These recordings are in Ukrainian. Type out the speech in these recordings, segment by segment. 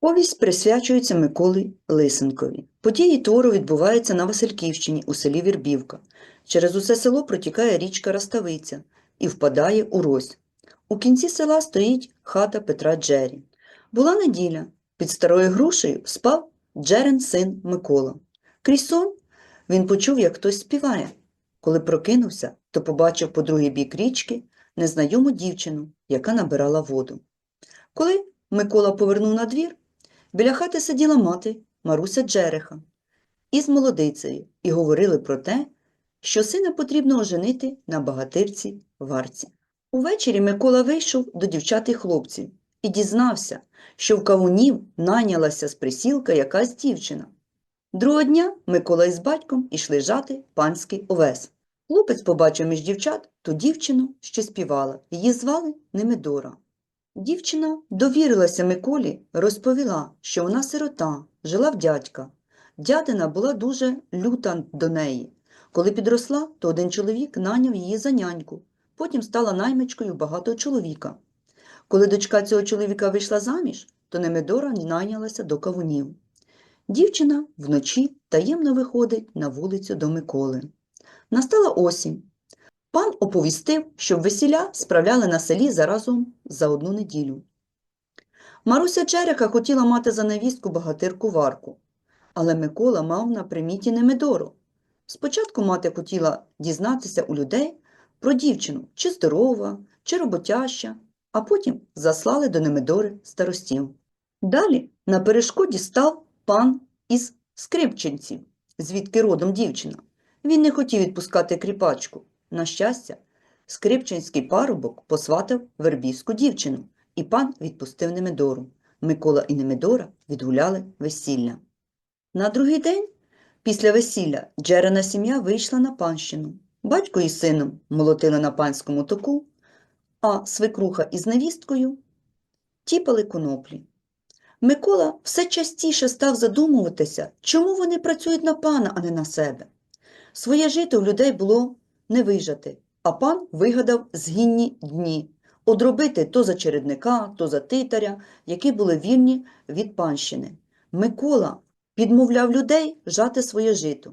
Повість присвячується Миколі Лисенкові. Події твору відбуваються на Васильківщині у селі Вірбівка. Через усе село протікає річка Раставиця і впадає у Рось. У кінці села стоїть хата Петра Джері. Була неділя. Під старою грушею спав Джерен син Микола. Крізь сон він почув, як хтось співає. Коли прокинувся, то побачив по другий бік річки незнайому дівчину, яка набирала воду. Коли Микола повернув на двір, біля хати сиділа мати Маруся Джереха із молодицею і говорили про те, що сина потрібно оженити на багатирці Варці. Увечері Микола вийшов до дівчат і хлопців і дізнався, що в кавунів найнялася з присілка якась дівчина. Другого дня Микола із батьком ішли жати панський овес. Хлопець побачив між дівчат ту дівчину, що співала. Її звали Немедора. Дівчина довірилася Миколі, розповіла, що вона сирота, жила в дядька. Дядина була дуже люта до неї. Коли підросла, то один чоловік наняв її за няньку, потім стала наймичкою багатого чоловіка. Коли дочка цього чоловіка вийшла заміж, то Немедора найнялася до кавунів. Дівчина вночі таємно виходить на вулицю до Миколи. Настала осінь. Пан оповістив, щоб весілля справляли на селі заразом за одну неділю. Маруся Джерека хотіла мати за невістку багатирку Варку, але Микола мав на приміті Немедору. Спочатку мати хотіла дізнатися у людей про дівчину, чи здорова, чи роботяща, а потім заслали до Немедори старостів. Далі на перешкоді став пан із Скрипченців, звідки родом дівчина. Він не хотів відпускати кріпачку. На щастя, скрипченський парубок посватав вербівську дівчину, і пан відпустив Немедору. Микола і Немедора відгуляли весілля. На другий день після весілля Джерена сім'я вийшла на панщину. Батько із сином молотили на панському току, а свекруха із невісткою тіпали коноплі. Микола все частіше став задумуватися, чому вони працюють на пана, а не на себе. Своє жито в людей було не вижати, а пан вигадав згінні дні одробити то за чередника, то за титаря, які були вільні від панщини. Микола підмовляв людей жати своє жито.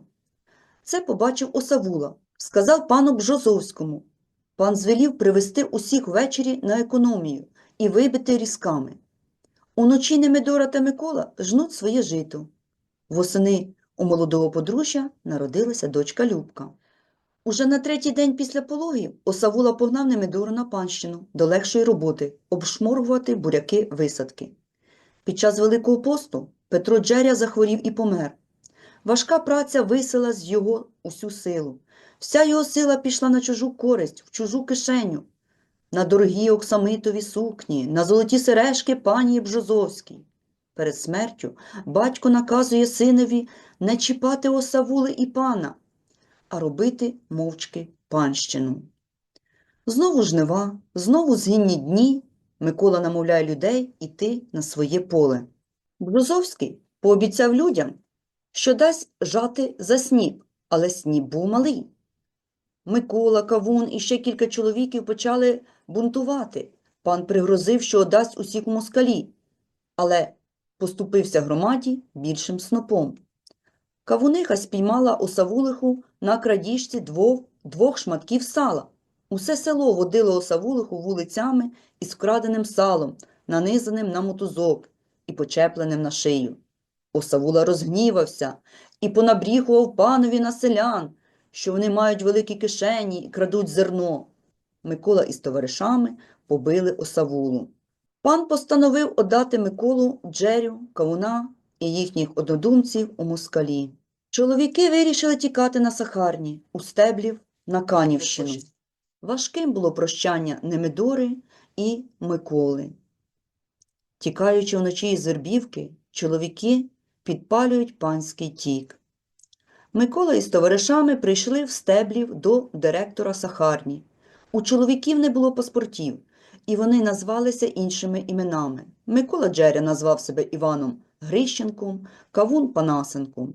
Це побачив Осавула, сказав пану Бжозовському. Пан звелів привести усіх ввечері на економію і вибити різками. Уночі Немедора та Микола жнуть своє жито. Восени у молодого подружжя народилася дочка Любка. Уже на третій день після пологів Осавула погнав Немедору на панщину до легшої роботи обшморгувати буряки висадки. Під час Великого посту Петро Джеря захворів і помер. Важка праця висила з його усю силу. Вся його сила пішла на чужу користь, в чужу кишеню, на дорогі оксамитові сукні, на золоті сережки пані Бжозовській. Перед смертю батько наказує синові не чіпати осавули і пана, а робити мовчки панщину. Знову жнива, знову згінні дні Микола намовляє людей іти на своє поле. Бжозовський пообіцяв людям, що дасть жати за сніп, але сніп був малий. Микола, Кавун і ще кілька чоловіків почали бунтувати. Пан пригрозив, що дасть усіх у москалі, але поступився громаді більшим снопом. Кавуниха спіймала осавулиху на крадіжці двох, двох шматків сала. Усе село водило осавулиху вулицями із вкраденим салом, нанизаним на мотузок і почепленим на шию. Осавула розгнівався і понабріхував панові на селян, що вони мають великі кишені і крадуть зерно. Микола із товаришами побили осавулу. Пан постановив отдати Миколу, Джерю, Кавуна і їхніх однодумців у москалі. Чоловіки вирішили тікати на Сахарні, у стеблів на Канівщину. Важким було прощання Немедори і Миколи. Тікаючи вночі із Вербівки, чоловіки підпалюють панський тік. Микола із товаришами прийшли в стеблів до директора Сахарні. У чоловіків не було паспортів, і вони назвалися іншими іменами. Микола Джеря назвав себе Іваном Грищенком, Кавун Панасенком.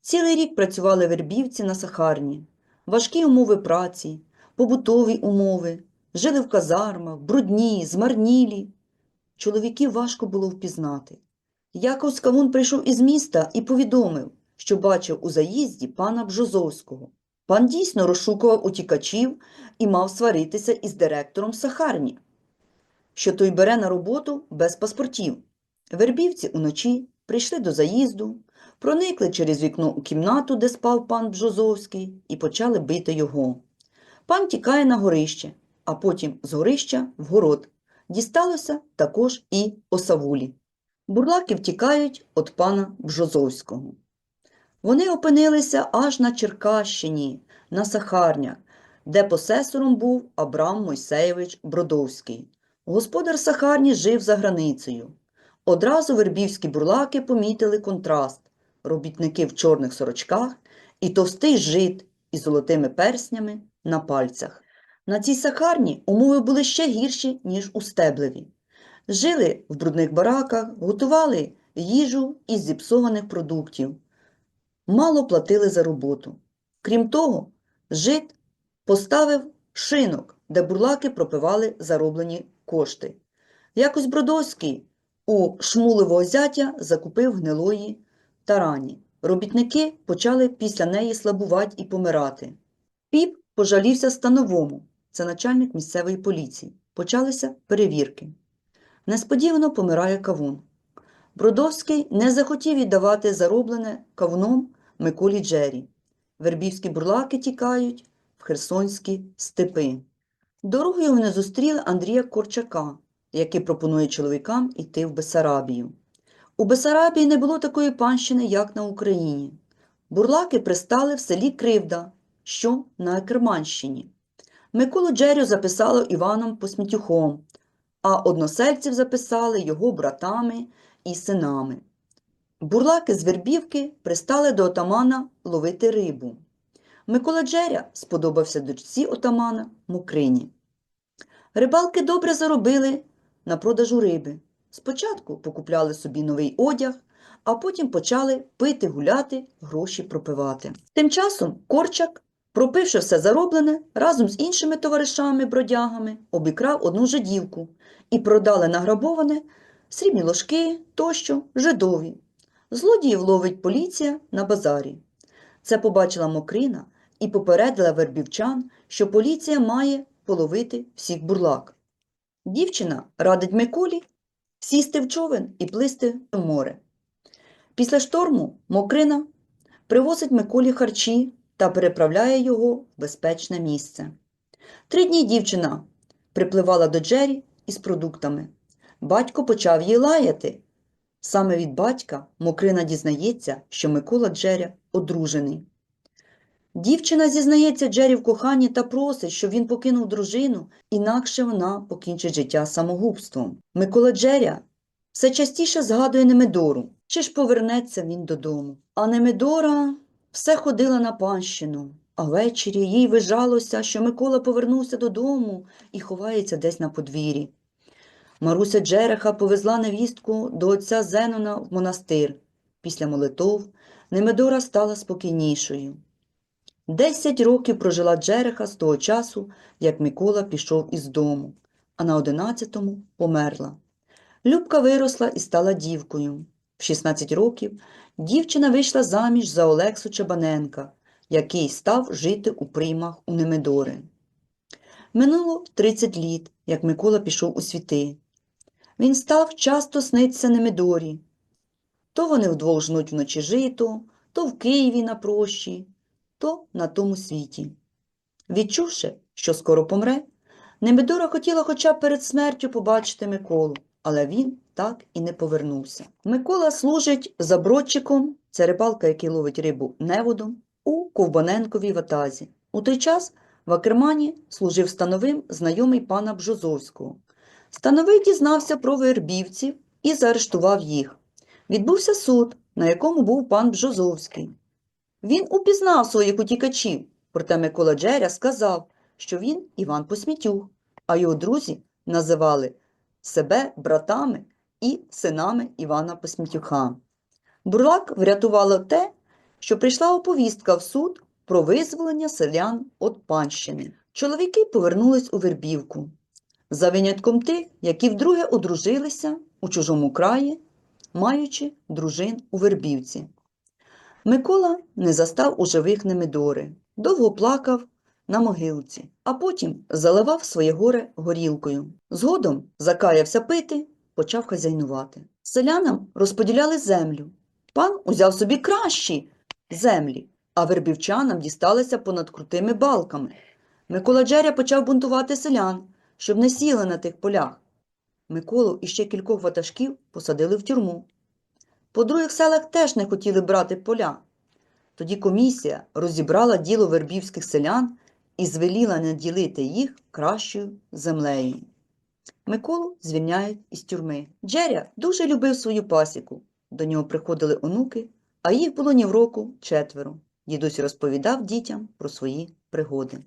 Цілий рік працювали вербівці на Сахарні, важкі умови праці, побутові умови, жили в казармах, брудні, змарнілі. Чоловіків важко було впізнати. Якось Кавун прийшов із міста і повідомив, що бачив у заїзді пана Бжозовського. Пан дійсно розшукував утікачів і мав сваритися із директором сахарні, що той бере на роботу без паспортів. Вербівці уночі прийшли до заїзду, проникли через вікно у кімнату, де спав пан Бжозовський, і почали бити його. Пан тікає на горище, а потім з горища в город. Дісталося також і осавулі. Бурлаки втікають від пана Бжозовського. Вони опинилися аж на Черкащині, на Сахарнях, де посесором був Абрам Мойсеєвич Бродовський. Господар Сахарні жив за границею. Одразу вербівські бурлаки помітили контраст робітники в чорних сорочках і товстий жит із золотими перснями на пальцях. На цій сахарні умови були ще гірші, ніж у Стеблеві. Жили в брудних бараках, готували їжу із зіпсованих продуктів, мало платили за роботу. Крім того, жит поставив шинок, де бурлаки пропивали зароблені кошти. Якось Бродовський у шмулевого зятя закупив гнилої тарані. Робітники почали після неї слабувати і помирати. Піп пожалівся становому, це начальник місцевої поліції. Почалися перевірки. Несподівано помирає кавун. Бродовський не захотів віддавати зароблене кавуном Миколі Джері. Вербівські бурлаки тікають в херсонські степи. Дорогою вони зустріли Андрія Корчака, який пропонує чоловікам іти в Бесарабію. У Бесарабії не було такої панщини, як на Україні. Бурлаки пристали в селі Кривда, що на Керманщині. Миколу Джерю записало Іваном Посмітюхом, а односельців записали його братами і синами. Бурлаки з Вербівки пристали до отамана ловити рибу. Микола Джеря сподобався дочці отамана Мокрині. Рибалки добре заробили на продажу риби. Спочатку покупляли собі новий одяг, а потім почали пити, гуляти, гроші пропивати. Тим часом Корчак, пропивши все зароблене, разом з іншими товаришами-бродягами обікрав одну жидівку і продали награбоване срібні ложки тощо жидові. Злодіїв ловить поліція на базарі. Це побачила Мокрина і попередила вербівчан, що поліція має половити всіх бурлак. Дівчина радить Миколі сісти в човен і плисти в море. Після шторму Мокрина привозить Миколі харчі та переправляє його в безпечне місце. Три дні дівчина припливала до Джері із продуктами. Батько почав її лаяти. Саме від батька Мокрина дізнається, що Микола Джеря одружений. Дівчина зізнається Джері в коханні та просить, щоб він покинув дружину, інакше вона покінчить життя самогубством. Микола Джеря все частіше згадує Немедору, чи ж повернеться він додому. А Немедора все ходила на панщину, а ввечері їй вижалося, що Микола повернувся додому і ховається десь на подвір'ї. Маруся Джереха повезла невістку до отця Зенона в монастир. Після молитов Немедора стала спокійнішою. Десять років прожила Джереха з того часу, як Микола пішов із дому, а на одинадцятому померла. Любка виросла і стала дівкою. В 16 років дівчина вийшла заміж за Олексу Чабаненка, який став жити у приймах у Немедори. Минуло 30 літ, як Микола пішов у світи. Він став часто сниться Немедорі. То вони вдвох жнуть вночі жито, то в Києві на прощі, то на тому світі. Відчувши, що скоро помре, Немедора хотіла хоча б перед смертю побачити Миколу, але він так і не повернувся. Микола служить забродчиком, це рибалка, який ловить рибу неводом, у Ковбаненковій ватазі. У той час в Акермані служив становим знайомий пана Бжозовського. Становий дізнався про вербівців і заарештував їх. Відбувся суд, на якому був пан Бжозовський. Він упізнав своїх утікачів, проте Микола Джеря сказав, що він Іван Посмітюх, а його друзі називали себе братами і синами Івана Посмітюха. Бурлак врятувало те, що прийшла оповістка в суд про визволення селян від панщини. Чоловіки повернулись у Вербівку. За винятком тих, які вдруге одружилися у чужому краї маючи дружин у Вербівці. Микола не застав у живих Немидори, довго плакав на могилці, а потім заливав своє горе горілкою. Згодом закаявся пити, почав хазяйнувати. Селянам розподіляли землю. Пан узяв собі кращі землі, а вербівчанам дісталися понад крутими балками. Микола Джеря почав бунтувати селян, щоб не сіли на тих полях. Миколу і ще кількох ватажків посадили в тюрму. По других селах теж не хотіли брати поля. Тоді комісія розібрала діло вербівських селян і звеліла не ділити їх кращою землею. Миколу звільняють із тюрми. Джеря дуже любив свою пасіку. До нього приходили онуки, а їх було ні в року четверо. Дідусь розповідав дітям про свої пригоди.